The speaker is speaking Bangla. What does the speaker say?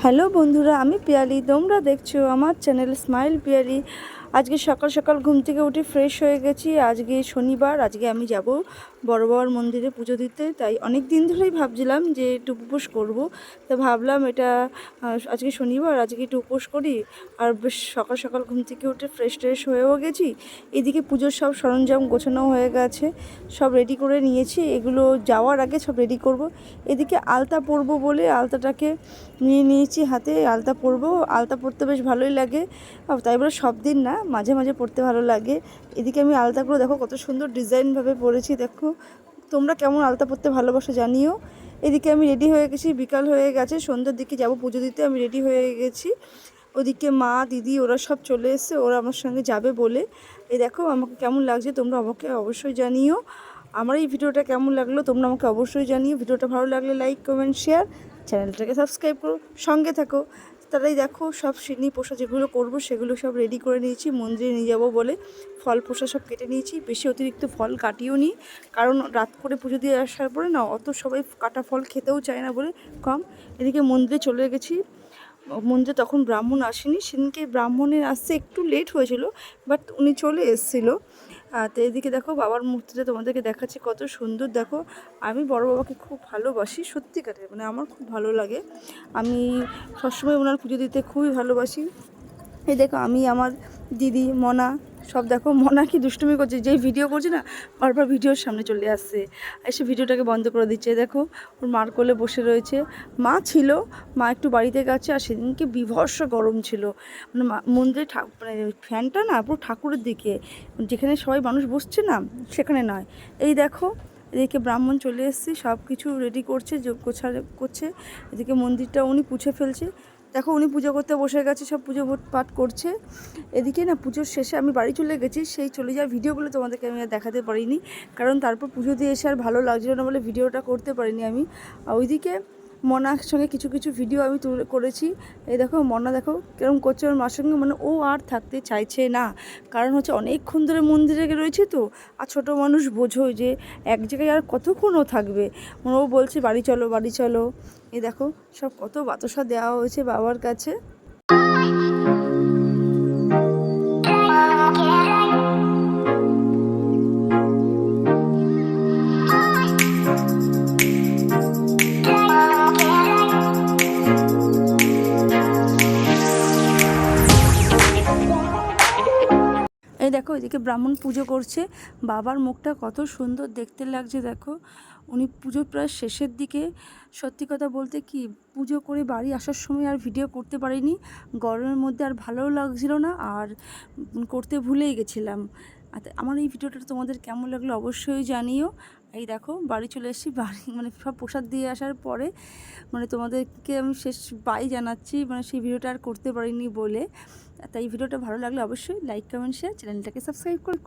হ্যালো বন্ধুরা আমি পিয়ালি। তোমরা দেখছ আমার চ্যানেল স্মাইল পিয়ালি। আজকে সকাল সকাল ঘুম থেকে উঠে ফ্রেশ হয়ে গেছি। আজকে শনিবার, আজকে আমি যাব বড় বাবার মন্দিরে পুজো দিতে। তাই অনেক দিন ধরেই ভাবছিলাম যে একটু উপোস করব। তা ভাবলাম এটা আজকে শনিবার, আজকে একটু উপোস করি। আর বেশ সকাল সকাল ঘুম থেকে উঠে ফ্রেশ ট্রেশ হয়েও গেছি। এদিকে পুজোর সব সরঞ্জাম গোছানো হয়ে গেছে। সব রেডি করে নিয়েছি। এগুলো যাওয়ার আগে সব রেডি করব। এদিকে আলতা পরবো বলে আলতাটাকে নিয়ে নিয়েছি হাতে। আলতা পরবো। আলতা পরতে বেশ ভালোই লাগে। তাই বলে সব দিন না মাঝে মাঝে পড়তে ভালো লাগে। এদিকে আমি আলতাগুলো দেখো কত সুন্দর ডিজাইনভাবে পরেছি, দেখো। তোমরা কেমন আলতা পরতে ভালোবাসো জানিও। এদিকে আমি রেডি হয়ে গেছি, বিকাল হয়ে গেছে, সন্ধ্যের দিকে যাব পুজো দিতে, আমি রেডি হয়ে গেছি। ওদিকে মা, দিদি, ওরা সব চলে এসছে, ওরা আমার সঙ্গে যাবে বলে। এই দেখো, আমাকে কেমন লাগছে তোমরা আমাকে অবশ্যই জানিও। আমার এই ভিডিওটা কেমন লাগল তোমরা আমাকে অবশ্যই জানিও। ভিডিওটা ভালো লাগলে লাইক কমেন্ট শেয়ার চ্যানেলটাকে সাবস্ক্রাইব করো। সঙ্গে থাকো। তারাই দেখো সব সিন্নি পোষা যেগুলো করব সেগুলো সব রেডি করে নিয়েছি, মন্দিরে নিয়ে যাব বলে। ফল পোষা সব কেটে নিয়েছি, বেশি অতিরিক্ত ফল কাটিও নি। কারণ রাত করে পুজো দিয়ে আসার পরে না, অত সবাই কাটা ফল খেতেও চায় না বলে কম। এদিকে মন্দিরে চলে গেছি। মন্দিরে তখন ব্রাহ্মণ আসেনি। সেদিনকে ব্রাহ্মণের আসতে একটু লেট হয়েছিল বাট উনি চলে এসেছিল। তো এদিকে দেখো বাবার মূর্তিটা তোমাদেরকে দেখাচ্ছি, কত সুন্দর। দেখো, আমি বড় বাবাকে খুব ভালোবাসি, সত্যিকারের মানে আমার খুব ভালো লাগে। আমি সবসময় ওনার পুজো দিতে খুবই ভালোবাসি। এই দেখো, আমি আমার দিদি, মনা, সব দেখো, মনা কি দুষ্টুমি করছে, যেই ভিডিও করছে না, বারবার ভিডিওর সামনে চলে আসছে। এসে ভিডিওটাকে বন্ধ করে দিচ্ছে, দেখো, ওর মার কোলে বসে রয়েছে। মা ছিল, মা একটু বাড়িতে গেছে, আর সেদিনকে বিভৎস গরম ছিল। মানে মন্দিরে মানে ফ্যানটা না, পুরো ঠাকুরের দিকে। যেখানে সবাই মানুষ বসছে না, সেখানে নয়। এই দেখো, এদিকে ব্রাহ্মণ চলে এসেছি সব কিছু রেডি করছে যোগ করছে। এদিকে মন্দিরটা উনি পুছে ফেলছে। দেখো, উনি পুজো করতে বসে গেছে, সব পুজো পাঠ করছে। এদিকে না, পুজোর শেষে আমি বাড়ি চলে গেছি, সেই চলে যাওয়া ভিডিওগুলো তোমাদেরকে আমি আর দেখাতে পারিনি। কারণ তারপর পুজো দিয়ে এসে আর ভালো লাগছিল না বলে ভিডিওটা করতে পারিনি আমি। আর ওইদিকে মনার সঙ্গে কিছু কিছু ভিডিও আমি তুলে করেছি। এই দেখো, মনা দেখো, কিরম করছে ওর মার সঙ্গে। মানে ও আর থাকতে চাইছে না। কারণ হচ্ছে অনেকক্ষণ ধরে মন্দিরে রয়েছে তো। আর ছোটো মানুষ বোঝো যে এক জায়গায় আর কতক্ষণ ও থাকবে। মানে ও বলছে, বাড়ি চলো বাড়ি চলো। এই দেখো সব কত বাতাসা দেওয়া হয়েছে বাবার কাছে। এই দেখো, এদিকে ব্রাহ্মণ পুজো করছে। বাবার মুখটা কত সুন্দর দেখতে লাগছে, দেখো। উনি পুজোর প্রায় শেষের দিকে। সত্যি কথা বলতে কি, পুজো করে বাড়ি আসার সময় আর ভিডিও করতে পারিনি। গরমের মধ্যে আর ভালোও লাগছিল না, আর করতে ভুলেই গেছিলাম। আমার এই ভিডিওটা তোমাদের কেমন লাগল অবশ্যই জানিও। এই দেখো, বাড়ি চলে এসেছি। বাড়ি মানে সব প্রসাদ দিয়ে আসার পরে মানে তোমাদেরকে আমি শেষ বাই জানাচ্ছি মানে সেই ভিডিওটা আর করতে পারিনি বলে। তাই ভিডিওটা ভালো লাগলে অবশ্যই লাইক কমেন্ট শেয়ার চ্যানেলটাকে সাবস্ক্রাইব করে